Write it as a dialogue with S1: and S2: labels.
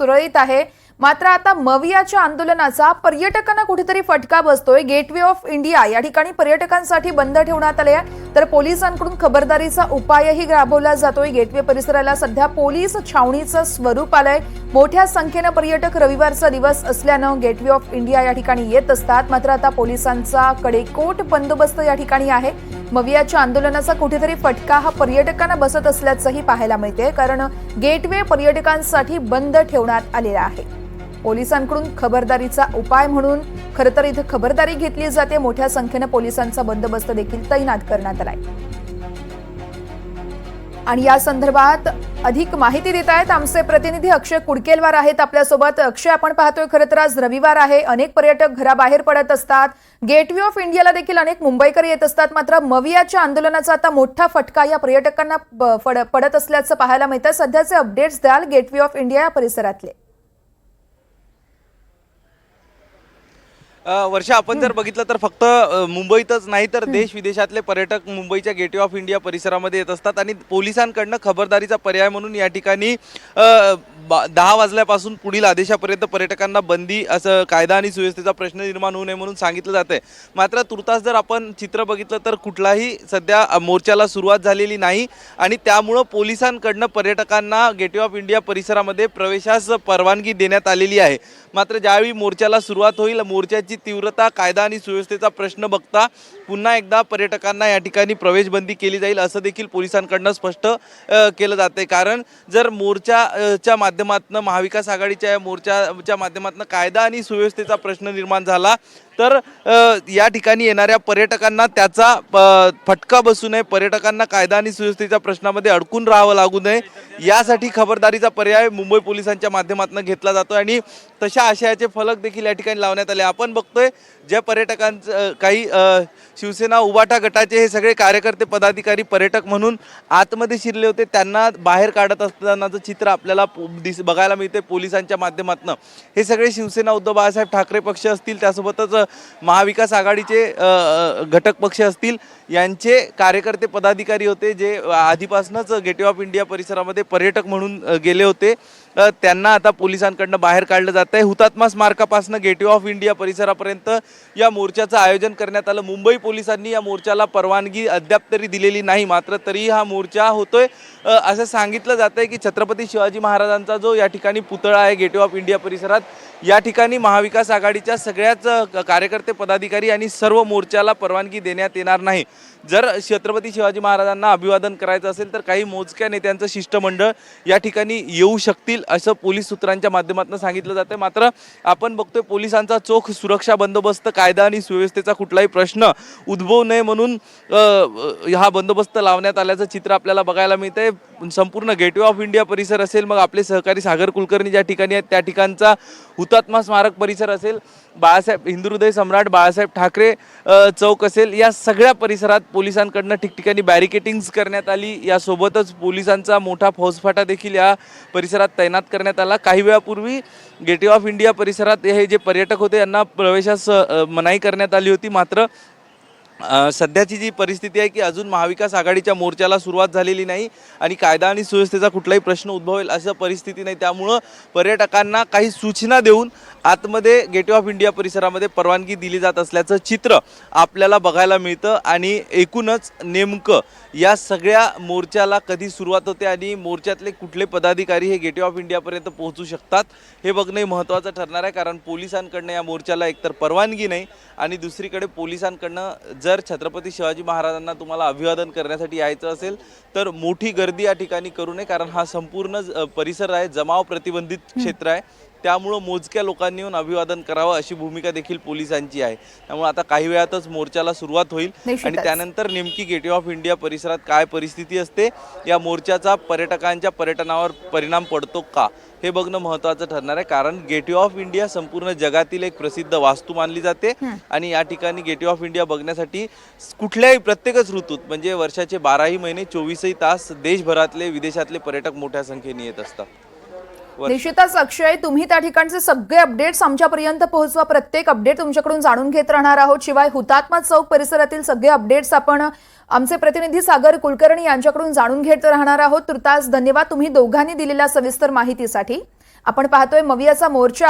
S1: सुरळीत आहे. मात्र आता मवियाच्या आंदोलनाचा पर्यटकांना कुठेतरी फटका बसतोय. गेटवे ऑफ इंडिया या ठिकाणी पर्यटकांसाठी बंद ठेवण्यात आले आहे तर पोलिसांकडून खबरदारीचा उपायही राबवला जातोय. गेटवे परिसराला सध्या पोलीस छावणीचं स्वरूप आलंय. मोठ्या संख्येनं पर्यटक रविवारचा दिवस असल्यानं गेटवे ऑफ इंडिया या ठिकाणी येत असतात. मात्र आता पोलिसांचा कडेकोट बंदोबस्त या ठिकाणी आहे. मवियाच्या आंदोलनाचा कुठेतरी फटका हा पर्यटकांना बसत असल्याचंही पाहायला मिळते कारण गेटवे पर्यटकांसाठी बंद ठेवण्यात आलेला आहे. पोलिसांकडून खबरदारीचा उपाय म्हणून खरं तर इथं खबरदारी घेतली जाते. मोठ्या संख्येनं पोलिसांचा बंदोबस्त देखील तैनात करण्यात आलाय. आणि या संदर्भात अधिक माहिती देत आहेत आमचे प्रतिनिधी अक्षय कुडकेलवार आहेत. आपल्यासोबत अक्षय आपण पाहतोय खरं तर आज रविवार आहे. अनेक पर्यटक घराबाहेर पडत असतात. गेटवे ऑफ इंडियाला देखील अनेक मुंबईकर येत असतात. मात्र मवियाच्या आंदोलनाचा आता मोठा फटका या पर्यटकांना पडत असल्याचं पाहायला मिळतं. सध्याचे अपडेट्स द्याल गेटवे ऑफ इंडिया या परिसरातले.
S2: वर्षा आपण जर बघितलं तर फक्त मुंबईतच नाही तर देश विदेशातले पर्यटक मुंबईच्या गेटवे ऑफ इंडिया परिसरामध्ये येत असतात आणि पोलिसांकडनं खबरदारीचा पर्याय म्हणून या ठिकाणी बा- दहा वाजल्यापासून पुढील आदेशापर्यंत पर्यटकांना बंदी असं कायदा आणि सुव्यवस्थेचा प्रश्न निर्माण होऊ नये म्हणून सांगितलं जातंय. मात्र तुर्तास जर आपण चित्र बघितलं तर कुठलाही सध्या मोर्चाला सुरुवात झालेली नाही आणि त्यामुळं पोलिसांकडनं पर्यटकांना गेटवे ऑफ इंडिया परिसरामध्ये प्रवेशास परवानगी देण्यात आलेली आहे. मात्र ज्यावेळी मोर्चाला सुरुवात होईल मोर्चाची तीव्रता कायदा आणि सुव्यवस्थेचा प्रश्न बघता पुन्हा एकदा पर्यटकांना या ठिकाणी प्रवेशबंदी केली जाईल असं देखील पोलिसांकडनं स्पष्ट केलं केलं जाते कारण जर मोर्चाच्या माध्यम माध्यमातून महाविकास आघाडीच्या या मोर्चाच्या माध्यमातून कायदा आणि सुव्यवस्थेचा प्रश्न निर्माण झाला. तर या ठिकाणी येणाऱ्या पर्यटकांना त्याचा फटका बसू नये. पर्यटकांना कायदा आणि सुव्यवस्थेच्या प्रश्नामध्ये अडकून राहावं लागू नये. यासाठी खबरदारीचा पर्याय मुंबई पोलिसांच्या माध्यमातून घेतला जातो आणि तशा आशयाचे फलक देखील या ठिकाणी लावण्यात आले. आपण बघतोय ज्या पर्यटकांचं काही शिवसेना उबाटा गटाचे हे सगळे कार्यकर्ते पदाधिकारी पर्यटक म्हणून आतमध्ये शिरले होते. त्यांना बाहेर काढत असतानाचं चित्र आपल्याला दिस बघायला मिळते पोलिसांच्या माध्यमातून. हे सगळे शिवसेना उद्धव बाळासाहेब ठाकरे पक्ष असतील त्यासोबतच महाविकास आघाडीचे घटक पक्ष असतील यांचे कार्यकर्ते पदाधिकारी होते जे आधीपासूनच गेटवे ऑफ इंडिया परिसरामध्ये पर्यटक म्हणून गेले होते. त्यांना आता पोलिसांकडनं बाहेर काढलं जात आहे हुतात्मा स्मारकापासून गेटवे ऑफ इंडिया परिसरापर्यंत या मोर्चाचं आयोजन करण्यात आलं. मुंबई पोलिसांनी या मोर्चाला परवानगी अद्याप तरी दिलेली नाही. मात्र तरी हा मोर्चा होतोय. असं सांगितलं जात आहे की छत्रपती शिवाजी महाराजांचा जो या ठिकाणी पुतळा आहे गेटवे ऑफ इंडिया परिसरात या ठिकाणी महाविकास आघाडीच्या सगळ्याच कार्यकर्ते पदाधिकारी आणि सर्व मोर्चाला परवानगी देण्यात येणार नाही. जर छत्रपती शिवाजी महाराजांना अभिवादन करायचं असेल तर काही मोजक्या नेत्यांचं शिष्टमंडळ या ठिकाणी येऊ शकतील असं पोलीस सूत्रांच्या माध्यमातून सांगितलं जातं मात्र आपण बघतोय पोलिसांचा चोख सुरक्षा बंदोबस्त कायदा आणि सुव्यवस्थेचा कुठलाही प्रश्न उद्भवू नये म्हणून हा बंदोबस्त लावण्यात आल्याचं चित्र आपल्याला बघायला मिळतंय. संपूर्ण गेटवे ऑफ इंडिया परिसर असेल मग आपले सहकारी सागर कुलकर्णी ज्या ठिकाणी आहेत त्या ठिकाणचा हुतात्मा स्मारक परिसर असेल बाळासाहेब हिंदुहृदय सम्राट बाळासाहेब ठाकरे चौक असेल या सगळ्या परिसरात पोलिसांकडनं ठिकठिकाणी बॅरिकेटिंग्स करण्यात आली. यासोबतच पोलिसांचा मोठा फौजफाटा देखील या परिसरात तैनात करण्यात आला. काही वेळापूर्वी गेटवे ऑफ इंडिया परिसरात हे जे पर्यटक होते यांना प्रवेशास मनाई करण्यात आली होती. मात्र सध्याची जी परिस्थिती आहे की अजून महाविकास आघाडीच्या मोर्चाला सुरुवात झालेली नाही आणि कायदा आणि सुव्यवस्थेचा कुठलाही प्रश्न उद्भवेल असं परिस्थिती नाही. त्यामुळं पर्यटकांना काही सूचना देऊन आतमध्ये गेटवे ऑफ इंडिया परिसरामध्ये परवानगी दिली जात असल्याचं चित्र आपल्याला बघायला मिळतं आणि एकूणच नेमकं या सगळ्या मोर्चाला कधी सुरुवात होते आणि मोर्चातले कुठले पदाधिकारी हे गेटवे ऑफ इंडियापर्यंत पोहोचू शकतात हे बघणे महत्त्वाचं ठरणार आहे. कारण पोलिसांकडनं या मोर्चाला एकतर परवानगी नाही आणि दुसरीकडे पोलिसांकडनं जर छत्रपती शिवाजी महाराजांना तुम्हाला अभिवादन करण्यासाठी यायचं असेल तर मोठी गर्दी या ठिकाणी करू नये कारण हा संपूर्ण परिसर आहे जमाव प्रतिबंधित क्षेत्र आहे. त्यामुळं मोजक्या लोकांनी येऊन अभिवादन करावं अशी भूमिका देखील पोलिसांची आहे. त्यामुळे आता काही वेळातच मोर्चाला सुरुवात होईल. आणि त्यानंतर नेमकी गेटवे ऑफ इंडिया परिसरात काय परिस्थिती असते या मोर्चाचा पर्यटकांच्या पर्यटनावर परिणाम पडतो का? हे बघणं महत्त्वाचं ठरणार आहे. कारण गेटवे ऑफ इंडिया संपूर्ण जगातील एक प्रसिद्ध वास्तू मानली जाते. आणि या ठिकाणी गेटवे ऑफ इंडिया बघण्यासाठी कुठल्याही प्रत्येकच ऋतूत म्हणजे वर्षाचे बाराही महिने चोवीसही तास देशभरातले विदेशातले पर्यटक मोठ्या संख्येने येत असतात.
S1: निश्चितच अक्षय तुम्ही त्या ठिकाणचे सगळे अपडेट्स आमच्यापर्यंत पोहोचवा. प्रत्येक अपडेट तुमच्याकडून जाणून घेत राहणार आहोत. शिवाय हुतात्मा चौक परिसरातील सगळे अपडेट्स आपण आमचे प्रतिनिधी सागर कुलकर्णी यांच्याकडून जाणून घेत राहणार आहोत. तुर्तास धन्यवाद तुम्ही दोघांनी दिलेल्या सविस्तर माहितीसाठी. आपण पाहतोय मवियाचा मोर्चा